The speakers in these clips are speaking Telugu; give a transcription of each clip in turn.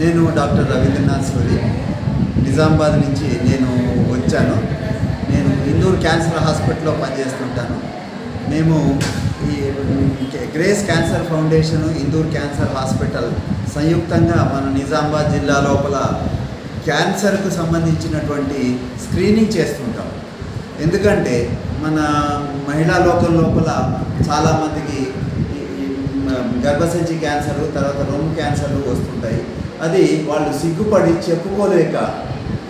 నేను డాక్టర్ రవీంద్రనాథ్ సూరి నిజామాబాద్ నుంచి నేను వచ్చాను. నేను ఇందూర్ క్యాన్సర్ హాస్పిటల్లో పనిచేస్తుంటాను. మేము ఈ grace cancer foundation Indur cancer hospital సంయుక్తంగా మన నిజామాబాద్ జిల్లా లోపల క్యాన్సర్కు సంబంధించినటువంటి స్క్రీనింగ్ చేస్తుంటాం. ఎందుకంటే మన మహిళా లోకం లోపల చాలామందికి గర్భసంచి క్యాన్సర్ తర్వాత రొమ్ము క్యాన్సర్లు వస్తుంటాయి. అది వాళ్ళు సిగ్గుపడి చెప్పుకోలేక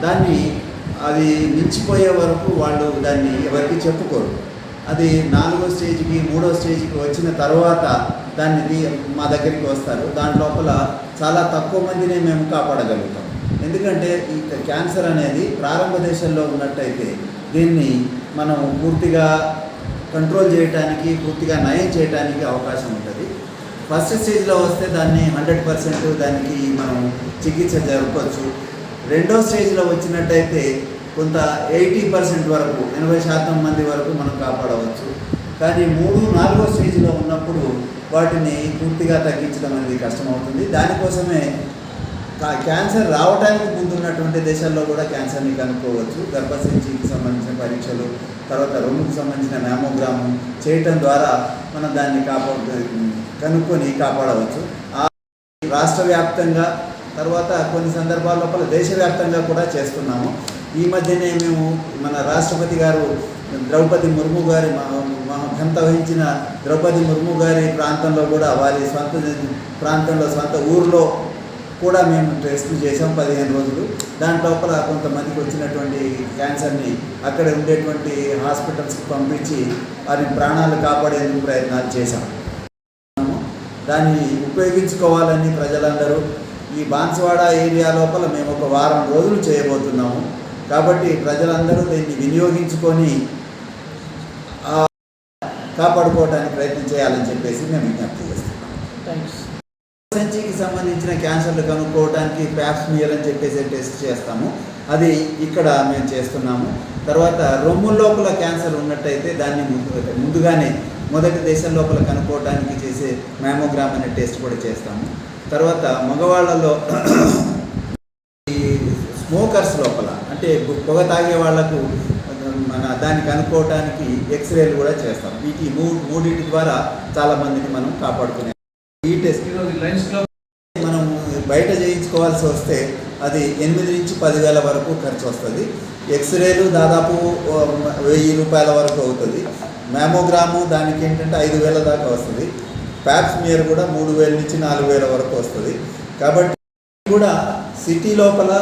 దాన్ని అది మించిపోయే వరకు వాళ్ళు దాన్ని ఎవరికి చెప్పుకోరు. అది నాలుగో స్టేజ్కి మూడో స్టేజ్కి వచ్చిన తర్వాత దాన్ని మా దగ్గరికి వస్తారు. దాని లోపల చాలా తక్కువ మందినే మేము కాపాడగలుగుతాం. ఎందుకంటే ఈ క్యాన్సర్ అనేది ప్రారంభ దశల్లో ఉన్నట్టయితే దీన్ని మనం పూర్తిగా కంట్రోల్ చేయడానికి పూర్తిగా నయం చేయడానికి అవకాశం ఉంటుంది. ఫస్ట్ స్టేజ్లో వస్తే దాన్ని హండ్రెడ్ పర్సెంట్ దానికి మనం చికిత్స జరపచ్చు రెండో స్టేజ్లో వచ్చినట్టయితే కొంత ఎయిటీ పర్సెంట్ వరకు ఎనభై శాతం మంది వరకు మనం కాపాడవచ్చు. కానీ మూడు నాలుగో స్టేజ్లో ఉన్నప్పుడు వాటిని పూర్తిగా తగ్గించడం అనేది కష్టమవుతుంది. దానికోసమే క్యాన్సర్ రావడానికి ముందున్నటువంటి దేశాల్లో కూడా క్యాన్సర్ని కనుక్కోవచ్చు. గర్భసంచికి సంబంధించిన పరీక్షలు తర్వాత రొమ్ముకు సంబంధించిన మ్యామోగ్రాము చేయటం ద్వారా మనం దాన్ని కాపా కనుక్కొని కాపాడవచ్చు. ఆ రాష్ట్ర వ్యాప్తంగా తర్వాత కొన్ని సందర్భాల లోపల దేశవ్యాప్తంగా కూడా చేస్తున్నాము. ఈ మధ్యనే మేము మన రాష్ట్రపతి గారు ద్రౌపది ముర్ము గారి ఘనత వహించిన ద్రౌపది ముర్ము గారి ప్రాంతంలో కూడా వారి స్వంత ప్రాంతంలో సొంత ఊర్లో కూడా మేము టెస్టులు చేసాం పదిహేను రోజులు. దాని లోపల కొంతమందికి వచ్చినటువంటి క్యాన్సర్ని అక్కడ ఉండేటువంటి హాస్పిటల్స్కి పంపించి వారి ప్రాణాలు కాపాడేందుకు ప్రయత్నాలు చేశాం. దాన్ని ఉపయోగించుకోవాలని ప్రజలందరూ ఈ బాన్స్వాడ ఏరియా లోపల మేము ఒక వారం రోజులు చేయబోతున్నాము. కాబట్టి ప్రజలందరూ దీన్ని వినియోగించుకొని కాపాడుకోవడానికి ప్రయత్నం చేయాలని చెప్పేసి మేము విజ్ఞప్తి చేస్తున్నాం. థ్యాంక్స్ సంచికి సంబంధించిన క్యాన్సర్లు కనుక్కోవడానికి ప్యాప్స్మియర్ అని చెప్పేసి టెస్ట్ చేస్తాము. అది ఇక్కడ మేము చేస్తున్నాము. తర్వాత రొమ్ము లోపల క్యాన్సర్ ఉన్నట్టయితే దాన్ని ముందు ముందుగానే మొదటి దేశం లోపల కనుక్కోవడానికి చేసే మ్యామోగ్రామ్ అనే టెస్ట్ కూడా చేస్తాము. తర్వాత మగవాళ్ళలో ఈ స్మోకర్స్ లోపల అంటే పొగ తాగే వాళ్ళకు మన దాన్ని కనుక్కోవడానికి ఎక్స్రేలు కూడా చేస్తాం వీటి మూడు మూడింటి ద్వారా చాలా మందిని మనం కాపాడుకునే ఈ టెస్ట్ ఈరోజు మనం బయట చేయించుకోవాల్సి వస్తే అది ఎనిమిది నుంచి పదివేల వరకు ఖర్చు వస్తుంది. ఎక్స్రేలు దాదాపు వెయ్యి రూపాయల వరకు అవుతుంది. మ్యామోగ్రాము దానికి ఏంటంటే ఐదు వేల దాకా వస్తుంది. ప్యాప్స్మియర్ కూడా మూడు వేల నుంచి నాలుగు వేల వరకు వస్తుంది. కాబట్టి కూడా సిటీ లోపల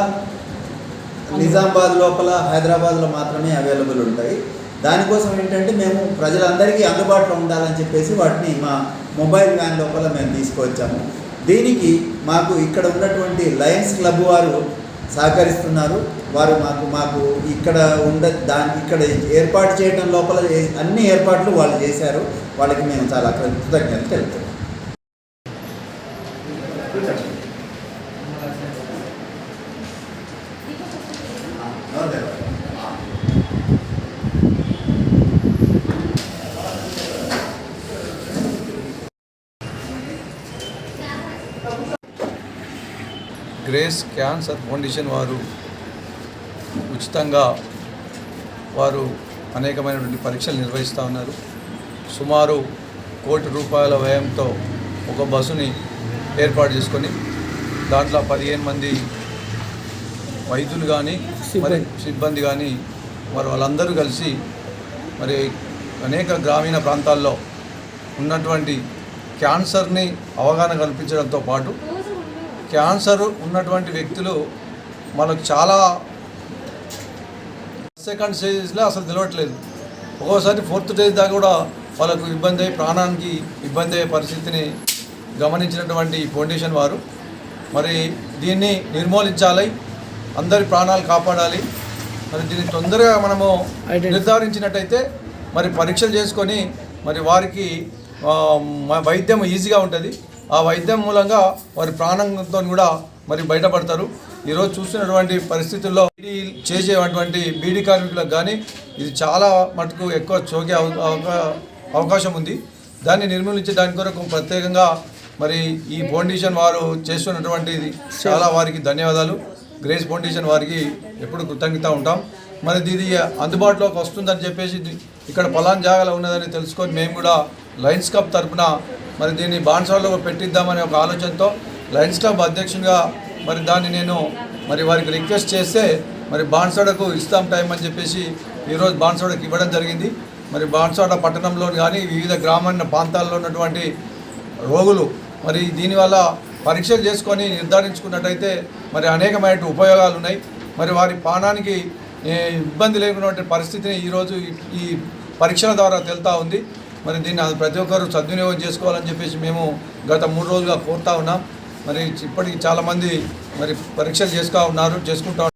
నిజామాబాద్ లోపల హైదరాబాద్లో మాత్రమే అవైలబుల్ ఉంటాయి. దానికోసం ఏంటంటే మేము ప్రజలందరికీ అందుబాటులో ఉండాలని చెప్పేసి వాటిని మా మొబైల్ వ్యాన్ లోపల మేము తీసుకువచ్చాము దీనికి మాకు ఇక్కడ ఉన్నటువంటి లయన్స్ క్లబ్ వారు సహకరిస్తున్నారు. వారు మాకు మాకు ఇక్కడ ఉండ దాని ఇక్కడ ఏర్పాటు చేయడం లోపల అన్ని ఏర్పాట్లు వాళ్ళు చేశారు. వాళ్ళకి మేము చాలా కృతజ్ఞత తెలుపుతున్నాం. గ్రేస్ క్యాన్సర్ ఫౌండేషన్ వారు ఉచితంగా వారు అనేకమైనటువంటి పరీక్షలు నిర్వహిస్తూ ఉన్నారు. సుమారు కోటి రూపాయల వ్యయంతో ఒక బస్సుని ఏర్పాటు చేసుకొని దాంట్లో పదిహేను మంది వైద్యులు కానీ మరి సిబ్బంది. కానీ మరి వాళ్ళందరూ కలిసి మరి అనేక గ్రామీణ ప్రాంతాల్లో ఉన్నటువంటి క్యాన్సర్ని అవగాహన కల్పించడంతో పాటు క్యాన్సర్ ఉన్నటువంటి వ్యక్తులు మనకు చాలా సెకండ్ స్టేజ్లో అసలు తెలియట్లేదు ఒక్కోసారి ఫోర్త్ స్టేజ్ దాకా కూడా వాళ్ళకు ఇబ్బంది అయ్యి ప్రాణానికి ఇబ్బంది అయ్యే పరిస్థితిని గమనించినటువంటి ఫౌండేషన్ వారు. మరి దీన్ని నిర్మూలించాలి అందరి ప్రాణాలు కాపాడాలి. మరి దీన్ని తొందరగా మనము. నిర్ధారించినట్టయితే మరి పరీక్షలు చేసుకొని మరి వారికి వైద్యం ఈజీగా ఉంటుంది. ఆ వైద్యం మూలంగా వారి ప్రాణంతో కూడా మరి బయటపడతారు. ఈరోజు చూస్తున్నటువంటి పరిస్థితుల్లో బీడీ చేసేటువంటి బీడీ కార్మికులకు కానీ ఇది చాలా మటుకు ఎక్కువ చోకే అవకా- అవకాశం ఉంది. దాన్ని నిర్మూలించే దాని కొరకు ప్రత్యేకంగా మరి ఈ ఫౌండేషన్ వారు చేస్తున్నటువంటి చాలా వారికి ధన్యవాదాలు. గ్రేస్ ఫౌండేషన్ వారికి ఎప్పుడు కృతజ్ఞత ఉంటాం. మరి ఇది అందుబాటులోకి వస్తుందని చెప్పేసి ఇక్కడ పలాన్ జాగాలో ఉన్నదని తెలుసుకొని మేము కూడా లయన్స్ కప్ తరపున మరి దీన్ని బాన్సాలో పెట్టిద్దామనే ఒక ఆలోచనతో లయన్స్ క్లబ్ అధ్యక్షునిగా మరి దాన్ని నేను మరి వారికి రిక్వెస్ట్ చేస్తే మరి బాన్సాడకు ఇస్తాం టైం అని చెప్పేసి ఈరోజు బాన్సాడకు ఇవ్వడం జరిగింది. మరి బాన్సాడ పట్టణంలో కానీ వివిధ గ్రామీణ ప్రాంతాల్లో ఉన్నటువంటి రోగులు మరి దీనివల్ల పరీక్షలు చేసుకొని నిర్ధారించుకున్నట్టయితే మరి అనేకమైన ఉపయోగాలు ఉన్నాయి. మరి వారి పానానికి ఇబ్బంది లేకున్నటువంటి పరిస్థితిని ఈరోజు ఈ- ఈ పరీక్షల ద్వారా తెలుతా ఉంది. మరి దీన్ని ప్రతి ఒక్కరు సద్వినియోగం చేసుకోవాలని చెప్పేసి మేము గత మూడు రోజులుగా కోరుతా ఉన్నాం. మరి ఇప్పటికి చాలామంది మరి పరీక్షలు చేసుకుంటా ఉన్నారు చేసుకుంటా